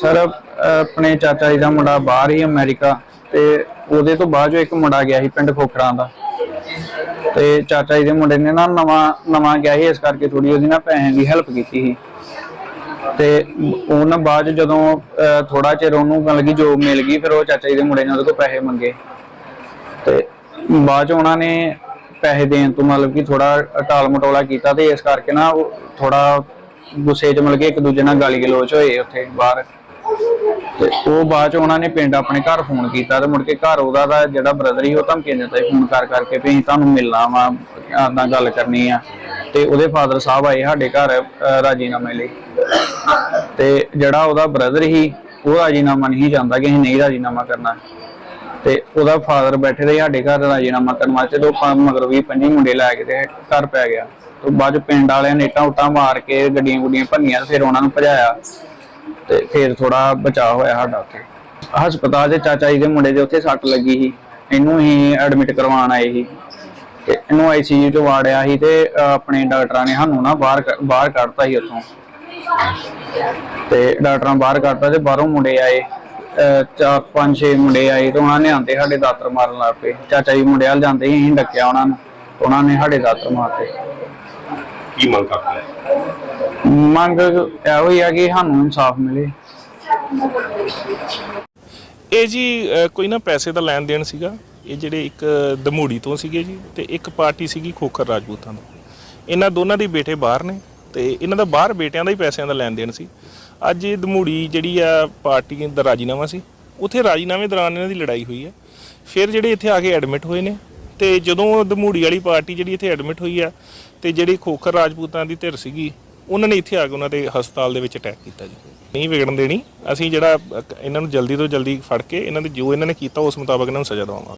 Sir, ਆਪਣੇ ਚਾਚਾ ਜੀ ਦਾ ਮੁੰਡਾ ਬਾਹਰ ਹੀ ਅਮਰੀਕਾ ਤੇ ਉਹਦੇ ਤੋਂ ਬਾਅਦ ਜੋ ਇੱਕ ਮੁੰਡਾ ਗਿਆ ਸੀ ਪਿੰਡ ਖੋਖਰਾਂ ਦਾ ਤੇ ਚਾਚਾ ਜੀ ਦੇ ਮੁੰਡੇ ਨੇ ਨਾ ਨਵਾਂ ਨਵਾਂ ਗਿਆ ਸੀ ਇਸ ਕਰਕੇ ਥੋੜੀ ਉਹਦੀ ਨਾ ਪੈਸੇ ਦੀ ਹੈਲਪ ਕੀਤੀ ਸੀ। ਤੇ ਉਹਨਾਂ ਬਾਅਦ ਜਦੋਂ ਥੋੜਾ ਚਿਰ ਉਹਨੂੰ ਮਤਲਬ ਕਿ ਜੋ ਮਿਲ ਗਈ, ਫਿਰ ਉਹ ਚਾਚਾ ਜੀ ਦੇ ਮੁੰਡੇ ਨੇ ਉਹਦੇ ਕੋਲ ਪੈਸੇ ਮੰਗੇ। ਤੇ ਬਾਅਦ 'ਚ ਉਹਨਾਂ ਨੇ ਪੈਸੇ ਦੇਣ ਤੋਂ ਮਤਲਬ ਕਿ ਥੋੜਾ ਟਾਲ ਮਟੋਲਾ ਕੀਤਾ ਤੇ ਇਸ ਕਰਕੇ ਨਾ ਉਹ ਥੋੜਾ ਗੁੱਸੇ 'ਚ ਮਤਲਬ ਕਿ ਇੱਕ ਦੂਜੇ ਨਾਲ ਗਾਲੀ ਗਲੋਚ ਹੋਏ ਉੱਥੇ ਬਾਹਰ। ਤੇ ਉਹ ਬਾਅਦ 'ਚ ਉਹਨਾਂ ਨੇ ਪਿੰਡ ਆਪਣੇ ਘਰ ਫੋਨ ਕੀਤਾ ਤੇ ਮੁੜ ਕੇ ਘਰ ਉਹਦਾ ਦਾ ਜਿਹੜਾ ਬ੍ਰਦਰ ਸੀ, ਉਹ ਧਮਕੀਆਂ ਦਿੰਦਾ ਸੀ, ਫੋਨ ਕਰ ਕਰਕੇ ਵੀ ਅਸੀਂ ਤੁਹਾਨੂੰ ਮਿਲਣਾ ਵਾ ਆਦਾਂ ਗੱਲ ਕਰਨੀ ਆ। ਤੇ ਉਹਦੇ ਫਾਦਰ ਸਾਹਿਬ ਆਏ ਸਾਡੇ ਘਰ ਰਾਜੀਨਾਮੇ ਲਈ। ਤੇ ਜਿਹੜਾ ਉਹਦਾ ਬ੍ਰਦਰ ਸੀ, ਉਹ ਰਾਜੀਨਾਮਾ ਨਹੀਂ ਜਾਂਦਾ ਕਿ ਅਸੀਂ ਨਹੀਂ ਰਾਜੀਨਾਮਾ ਕਰਨਾ। ਤੇ ਉਹਦਾ ਫਾਦਰ ਬੈਠੇ ਰਹੇ ਸਾਡੇ ਘਰ ਰਾਜੀਨਾਮਾ ਕਰਨ ਵਾਸਤੇ ਤੇ ਉਹ ਪੰ- ਮਗਰੋਂ ਵੀ ਪੰਜੀ ਮੁੰਡੇ ਲੈ ਕੇ ਤੇ ਘਰ ਪੈ ਗਿਆ। ਤੇ ਬਾਅਦ 'ਚ ਪਿੰਡ ਵਾਲਿਆਂ ਨੇ ਇੱਟਾਂ ਉੱਟਾਂ ਮਾਰ ਕੇ ਗੱਡੀਆਂ ਗੁੱਡੀਆਂ ਭੰਨੀਆਂ ਤੇ ਫਿਰ ਉਹਨਾਂ ਨੂੰ ਭਜਾਇਆ। ਤੇ ਫਿਰ ਥੋੜਾ ਬਚਾਅ ਹੋਇਆ ਸਾਡਾ ਉੱਥੇ। ਹਸਪਤਾਲ 'ਚ ਚਾਚਾ ਜੀ ਦੇ ਮੁੰਡੇ ਦੇ ਉੱਥੇ ਸੱਟ ਲੱਗੀ ਸੀ। ਇਹਨੂੰ ਹੀ ਐਡਮਿਟ ਕਰਵਾਉਣ ਆਏ ਸੀ। ਤੇ ਇਹਨੂੰ ਆਈਸੀਯੂ 'ਚ ਵਾੜਿਆ ਸੀ ਤੇ ਆਪਣੇ ਡਾਕਟਰਾਂ ਨੇ ਸਾਨੂੰ ਨਾ ਬਾਹਰ ਬਾਹਰ ਕੱਢਤਾ ਸੀ ਉੱਥੋਂ। ਤੇ ਡਾਕਟਰਾਂ ਬਾਹਰ ਕੱਢਤਾ ਤੇ ਬਾਹਰੋਂ ਮੁੰਡੇ ਆਏ। ਚਾਰ, ਪੰਜ, ਛੇ ਮੁੰਡੇ ਆਏ ਤੇ ਉਹਨਾਂ ਨੇ ਆਂਦੇ ਸਾਡੇ ਦਾਤਰ ਮਾਰਨ ਲੱਗ ਪਏ। ਚਾਚਾ ਜੀ ਮੁੰਡੇ ਵੱਲ ਜਾਂਦੇ ਸੀ, ਅਸੀਂ ਡੱਕਿਆ ਉਹਨਾਂ ਨੂੰ। ਉਹਨਾਂ ਨੇ ਸਾਡੇ ਦਾਤਰ ਮਾਰਤੇ। ਕੀ ਮੰਗ ਕਰਦੇ ਹੈ? ਮੰਗ ਇਹੋ ਹੀ ਆ ਕਿ ਸਾਨੂੰ ਇਨਸਾਫ ਮਿਲੇ। ਇਹ ਜੀ ਕੋਈ ਨਾ ਪੈਸੇ ਦਾ ਲੈਣ ਦੇਣ ਸੀਗਾ। ਇਹ ਜਿਹੜੇ ਇੱਕ ਦਮੂੜੀ ਤੋਂ ਸੀਗੇ ਜੀ ਤੇ ਇੱਕ ਪਾਰਟੀ ਸੀਗੀ ਖੋਖਰ ਰਾਜਪੂਤਾਂ ਤੋਂ। ਇਹਨਾਂ ਦੋਨਾਂ ਦੇ ਬੇਟੇ ਬਾਹਰ ਨੇ ਤੇ ਇਹਨਾਂ ਦਾ ਬਾਹਰ ਬੇਟਿਆਂ ਦਾ ਹੀ ਪੈਸਿਆਂ ਦਾ ਲੈਣ ਦੇਣ ਸੀ। ਅੱਜ ਇਹ ਦਮੂੜੀ ਜਿਹੜੀ ਆ ਪਾਰਟੀ ਦਾ ਰਾਜੀਨਾਮਾ ਸੀ ਉੱਥੇ ਰਾਜੀਨਾਮੇ ਦੌਰਾਨ ਇਹਨਾਂ ਦੀ ਲੜਾਈ ਹੋਈ ਹੈ। ਫਿਰ ਜਿਹੜੇ ਇੱਥੇ ਆ ਕੇ ਐਡਮਿਟ ਹੋਏ ਨੇ ਤੇ ਜਦੋਂ ਦਮੂੜੀ ਵਾਲੀ ਪਾਰਟੀ ਜਿਹੜੀ ਇੱਥੇ ਐਡਮਿਟ ਹੋਈ ਆ, ਤੇ ਜਿਹੜੀ ਖੋਖਰ ਰਾਜਪੂਤਾਂ ਦੀ ਧਿਰ ਸੀਗੀ, ਉਹਨਾਂ ਨੇ ਇੱਥੇ ਆ ਕੇ ਉਹਨਾਂ ਦੇ ਹਸਪਤਾਲ ਦੇ ਵਿੱਚ ਅਟੈਕ ਕੀਤਾ ਜੀ। ਨਹੀਂ ਵਿਗੜਨ ਦੇਣੀ, ਅਸੀਂ ਜਿਹੜਾ ਇਹਨਾਂ ਨੂੰ ਜਲਦੀ ਤੋਂ ਜਲਦੀ ਫੜ ਕੇ, ਇਹਨਾਂ ਦੇ ਜੋ ਇਹਨਾਂ ਨੇ ਕੀਤਾ, ਉਸ ਮੁਤਾਬਕ ਇਹਨਾਂ ਨੂੰ ਸਜ਼ਾ ਦਵਾਵਾਂਗੇ